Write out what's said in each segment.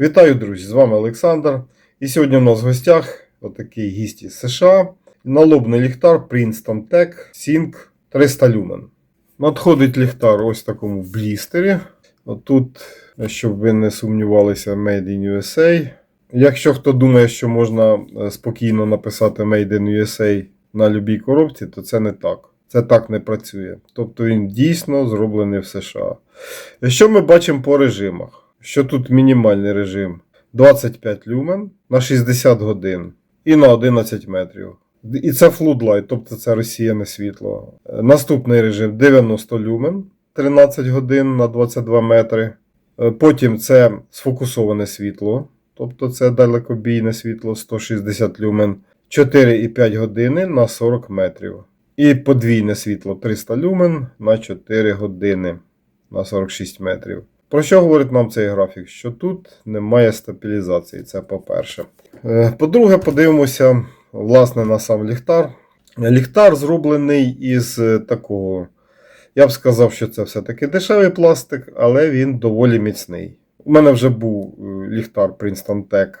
Вітаю, друзі! З вами Олександр. І сьогодні у нас в гостях отакий гість із США. Налобний ліхтар Princeton Tech Sync 300 люмен. Надходить ліхтар ось в такому блістері. Отут, щоб ви не сумнівалися, Made in USA. Якщо хто думає, що можна е, спокійно написати Made in USA на любій коробці, то це не так. Це так не працює. Тобто він дійсно зроблений в США. Що ми бачимо по режимах? Що тут мінімальний режим 25 люмен на 60 годин і на 11 метрів. І це floodlight, тобто це розсіяне світло. Наступний режим 90 люмен 13 годин на 22 метри. Е, Потім це сфокусоване світло, тобто це далекобійне світло 160 люмен 4,5 години на 40 метрів. І подвійне світло 300 люмен на 4 години на 46 метрів. Про що говорить нам цей графік? Що тут немає стабілізації, це по-перше. Е, По-друге, подивимося власне на сам ліхтар. Ліхтар зроблений із е, такого. Я б сказав, що це все-таки дешевий пластик, але він доволі міцний. У мене вже був е, ліхтар Princeton Tech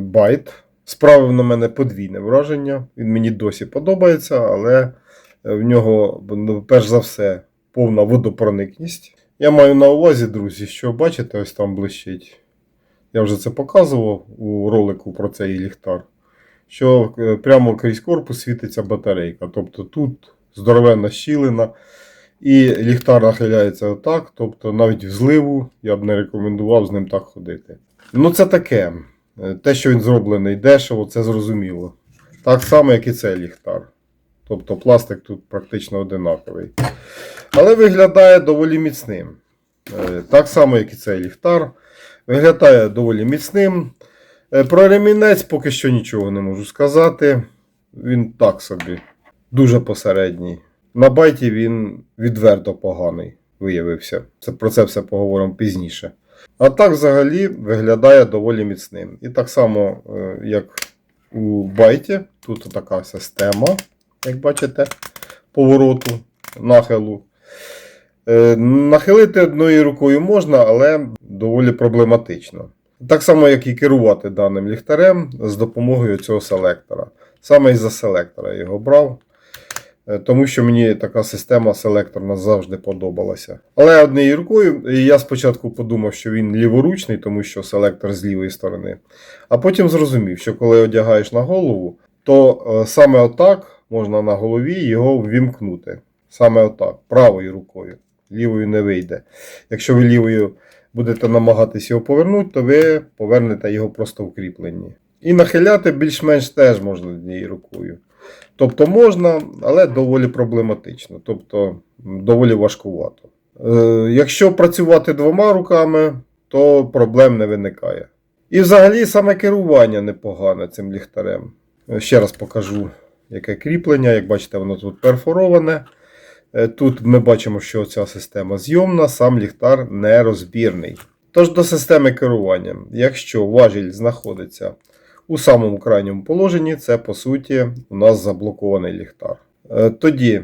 Byte. Справив на мене подвійне враження. Він мені досі подобається, але в нього, ну, перш за все, повна водопроникність. Я маю на увазі, друзі, що бачите, ось там блищить. Я вже це показував у ролику про цей ліхтар. Що е, прямо крізь корпус світиться батарейка. Тобто тут здоровенна щілина. І ліхтар нахиляється отак. Тобто навіть в зливу я б не рекомендував з ним так ходити. Ну, це таке. Е, Те, що він зроблений дешево, це зрозуміло. Так само, як і цей ліхтар. Тобто пластик тут практично одинаковий. Але виглядає доволі міцним. Е, Так само, як і цей ліхтар. Виглядає доволі міцним. Е, Про ремінець поки що нічого не можу сказати. Він так собі, дуже посередній. На байті він відверто поганий виявився. Це, про це все поговоримо пізніше. А так взагалі виглядає доволі міцним. І так само, е, як у байті, тут така система, як бачите, повороту, нахилу. Е, Нахилити одною рукою можна, але доволі проблематично. Так само, як і керувати даним ліхтарем з допомогою цього селектора. Саме із-за селектора я його брав, е, тому що мені така система селекторна завжди подобалася. Але однією рукою я спочатку подумав, що він ліворучний, тому що селектор з лівої сторони. А потім зрозумів, що коли одягаєш на голову, то е, саме отак можна на голові його ввімкнути. Саме отак, правою рукою. Лівою не вийде. Якщо ви лівою будете намагатися його повернути, то ви повернете його просто в кріпленні. І нахиляти більш-менш теж можна однією рукою. Тобто можна, але доволі проблематично, тобто доволі важкувато. Е, якщо працювати двома руками, то проблем не виникає. І взагалі саме керування непогане цим ліхтарем. Е, Ще раз покажу, яке кріплення. Як бачите, воно тут перфороване. Е, Тут ми бачимо, що ця система зйомна, сам ліхтар нерозбірний. Тож до системи керування. Якщо важіль знаходиться у самому крайньому положенні, це по суті у нас заблокований ліхтар. Е, Тоді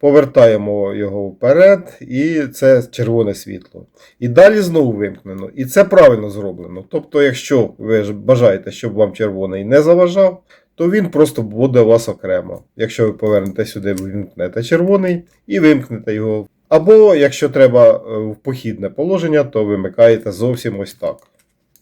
повертаємо його вперед, і це червоне світло. І далі знову вимкнено. І це правильно зроблено. Тобто, якщо ви бажаєте, щоб вам червоний не заважав, то він просто буде у вас окремо. Якщо ви повернете сюди, ви вимкнете червоний і вимкнете його. Або, якщо треба е, в похідне положення, то вимикаєте зовсім ось так.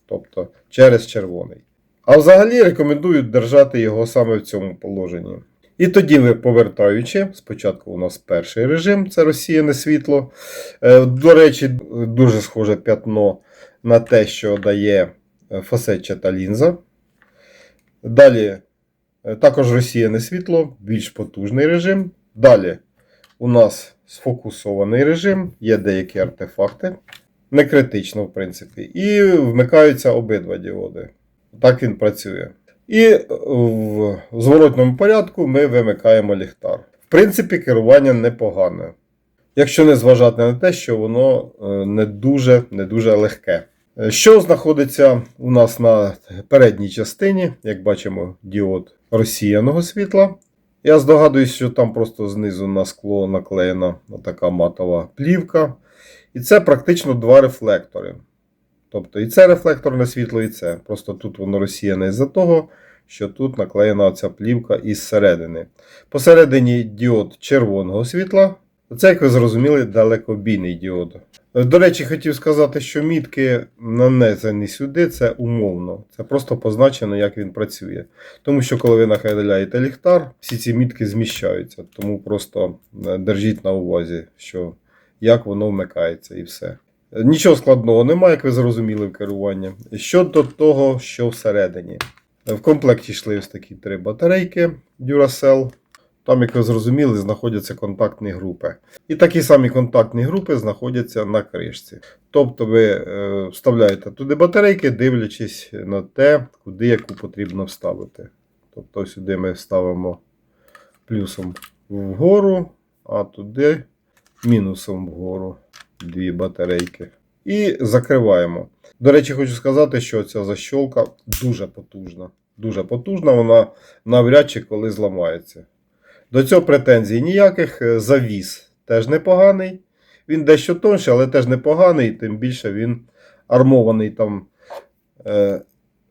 Тобто через червоний. А взагалі рекомендую держати його саме в цьому положенні. І тоді ви повертаючи, спочатку у нас перший режим це розсіяне світло. Е, До речі, дуже схоже п'ятно на те, що дає е, фасетчата лінза. Далі також розсіяне світло, більш потужний режим. Далі у нас сфокусований режим, є деякі артефакти. Не критично, в принципі. І вмикаються обидва діоди. Так він працює. І в зворотному порядку ми вимикаємо ліхтар. В принципі, керування непогане. Якщо не зважати на те, що воно е, не дуже, не дуже легке. Е, Що знаходиться у нас на передній частині, як бачимо, діод розсіяного світла. Я здогадуюсь, що там просто знизу на скло наклеєна така матова плівка. І це практично два рефлектори. Тобто і це рефлекторне світло, і це. Просто тут воно розсіяне з-за того, що тут наклеєна оця плівка із середини. Посередині діод червоного світла. Це, як ви зрозуміли, далекобійний діод. До речі, хотів сказати, що мітки нанесені сюди, це умовно. Це просто позначено, як він працює. Тому що, коли ви нахиляєте ліхтар, всі ці мітки зміщаються. Тому просто е, держіть на увазі, що як воно вмикається і все. Нічого складного немає, як ви зрозуміли в керуванні. Щодо того, що всередині. В комплекті йшли ось такі три батарейки Duracell. Там, як ви зрозуміли, знаходяться контактні групи. І такі самі контактні групи знаходяться на кришці. Тобто ви е, вставляєте туди батарейки, дивлячись на те, куди яку потрібно вставити. Тобто сюди ми ставимо плюсом вгору, а туди мінусом вгору дві батарейки. І закриваємо. До речі, хочу сказати, що ця защолка дуже потужна. Дуже потужна, вона навряд чи коли зламається. До цього претензій ніяких. Е, Завіс теж непоганий. Він дещо тонший, але теж непоганий, тим більше він армований там е,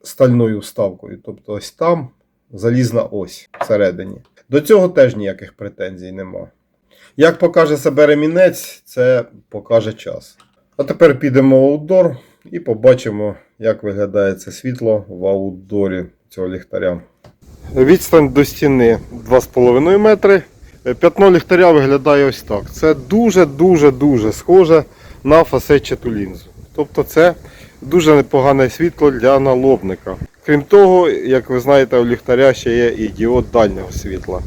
стальною вставкою. Тобто ось там залізна ось всередині. До цього теж ніяких претензій нема. Як покаже себе ремінець, це покаже час. А тепер підемо в аутдор і побачимо, як виглядає це світло в аутдорі цього ліхтаря. Відстань до стіни 2,5 метри. П'ятно ліхтаря виглядає ось так. Це дуже-дуже-дуже схоже на фасетчату лінзу. Тобто це дуже непогане світло для налобника. Крім того, як ви знаєте, у ліхтаря ще є і діод дальнього світла.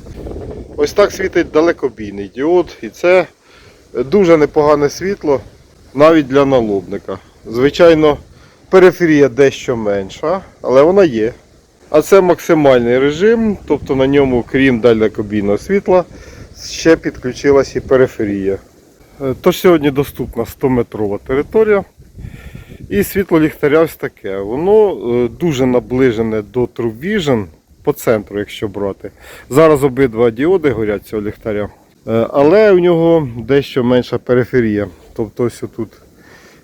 Ось так світить далекобійний діод, і це дуже непогане світло навіть для налобника. Звичайно, периферія дещо менша, але вона є. А це максимальний режим, тобто на ньому, крім далекобійного світла, ще підключилась і периферія. Е, Тож сьогодні доступна 100-метрова територія. І світло ліхтаря ось таке. Воно е, дуже наближене до True Vision по центру, якщо брати. Зараз обидва діоди горять цього ліхтаря. Е, Але у нього дещо менша периферія. Тобто ось тут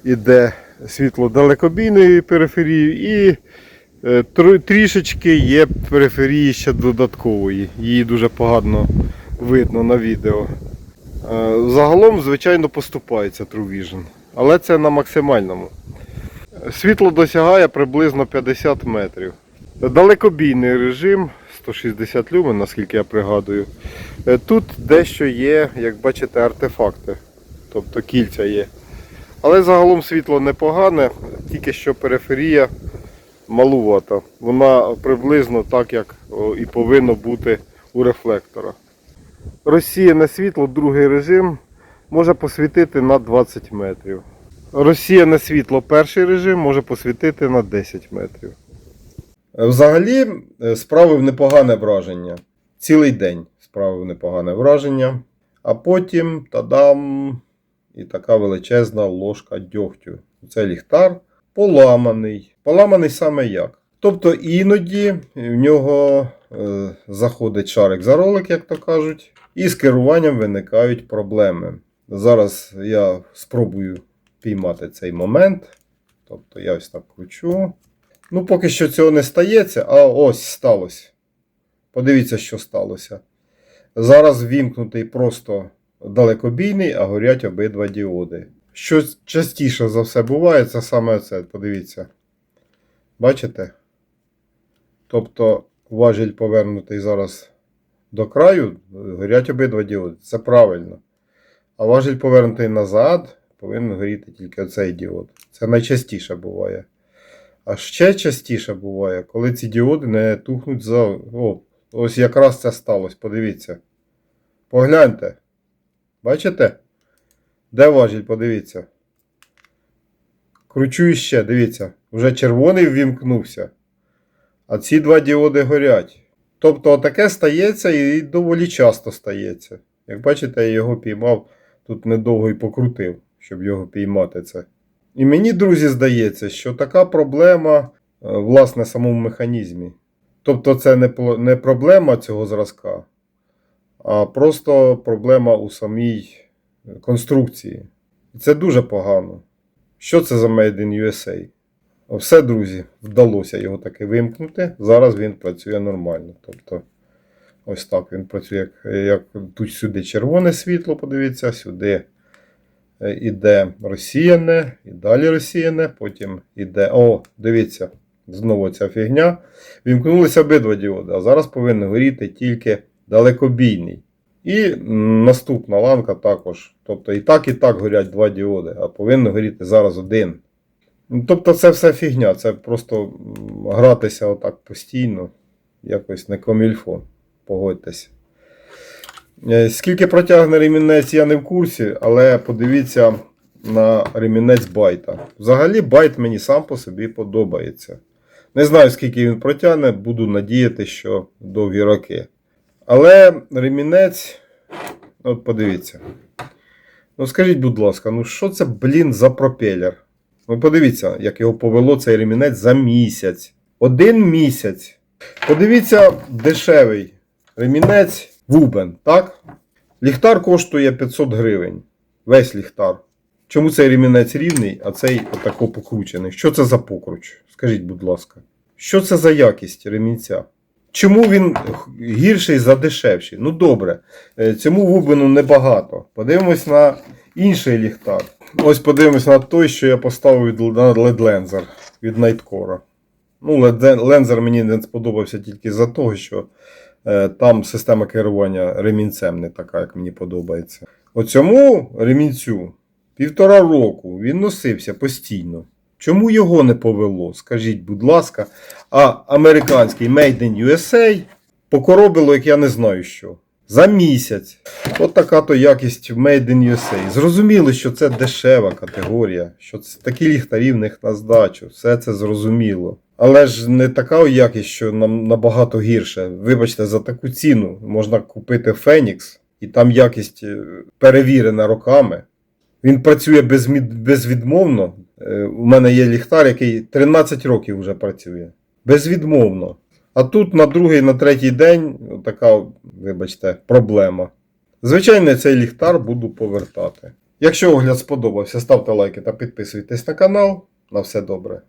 іде світло далекобійної периферії і трішечки є периферії ще додаткової. Її дуже погано видно на відео. Е, Загалом, звичайно, поступається True Vision, але це на максимальному. Світло досягає приблизно 50 метрів. Далекобійний режим 160 люмен, наскільки я пригадую. Е, Тут дещо є, як бачите, артефакти, тобто кільця є. Але загалом світло непогане, тільки що периферія малувата. Вона приблизно так, як і повинно бути у рефлектора. Розсіяне світло, другий режим, може посвітити на 20 метрів. Розсіяне світло, перший режим, може посвітити на 10 метрів. Взагалі, е, справив непогане враження. Цілий день справив непогане враження. А потім тадам! І така величезна ложка дьогтю. Це ліхтар поламаний. Поламаний саме як. Тобто іноді в нього е, заходить шарик за ролик, як то кажуть, і з керуванням виникають проблеми. Зараз я спробую піймати цей момент. Тобто я ось так кручу. Ну, поки що цього не стається, а ось сталося. Подивіться, що сталося. Зараз вімкнутий просто далекобійний, а горять обидва діоди. Що частіше за все буває, це саме це. Подивіться. Бачите? Тобто важіль повернутий зараз до краю, горять обидва діоди. Це правильно. А важіль повернутий назад, повинен горіти тільки оцей діод. Це найчастіше буває. А ще частіше буває, коли ці діоди не тухнуть за. О, ось якраз це сталося. Подивіться. Погляньте. Бачите? Де важіль? Подивіться. Кручу іще, дивіться. Вже червоний ввімкнувся. А ці два діоди горять. Тобто таке стається і доволі часто стається. Як бачите, я його піймав тут недовго і покрутив, щоб його піймати це. І мені, друзі, здається, що така проблема е, власне в самому механізмі. Тобто це не, проблема цього зразка, а просто проблема у самій е, конструкції. І це дуже погано. Що це за Made in USA? Все, друзі, вдалося його таки вимкнути. Зараз він працює нормально. Тобто, ось так він працює, як, як тут сюди червоне світло, подивіться, сюди е, іде розсіяне, і далі розсіяне, потім іде. О, дивіться, знову ця фігня. Вімкнулися обидва діоди, а зараз повинен горіти тільки далекобійний. І наступна ланка також. Тобто і так, і так горять два діоди, а повинен горіти зараз один. Ну, Тобто це все фігня, це просто гратися отак постійно, якось не комільфо, погодьтеся. Е, Скільки протягне ремінець, я не в курсі, але подивіться на ремінець байта. Взагалі байт мені сам по собі подобається. Не знаю, скільки він протягне, буду надіяти, що довгі роки. Але ремінець, от подивіться. Ну скажіть, будь ласка, ну що це, блін, за пропелер? Ви подивіться, як його повело цей ремінець за місяць. Один місяць. Подивіться, дешевий ремінець Вубен, так? Ліхтар коштує 500 гривень. Весь ліхтар. Чому цей ремінець рівний, а цей отако покручений? Що це за покруч? Скажіть, будь ласка. Що це за якість ремінця? Чому він гірший за дешевший? Ну добре, е, цьому вубену небагато. Подивимось на інший ліхтар. Ось подивимось на той, що я поставив на LED Lenser від Nightcore. Ну, LED Lenser мені не сподобався тільки за того, що е, там система керування ремінцем не така, як мені подобається. Оцьому ремінцю півтора року він носився постійно. Чому його не повело? Скажіть, будь ласка, а американський Made in USA покоробило, як я не знаю що. За місяць. От така то якість Made in USA. Зрозуміло, що це дешева категорія, що це такі ліхтарі в них на здачу. Все це зрозуміло. Але ж не така якість, що нам набагато гірше. Вибачте, за таку ціну можна купити Phoenix, і там якість е, перевірена роками. Він працює безвідмовно. Е, У мене є ліхтар, який 13 років вже працює. Безвідмовно. А тут на другий, на третій день така, вибачте, проблема. Звичайно, цей ліхтар буду повертати. Якщо огляд сподобався, ставте лайки та підписуйтесь на канал. На все добре.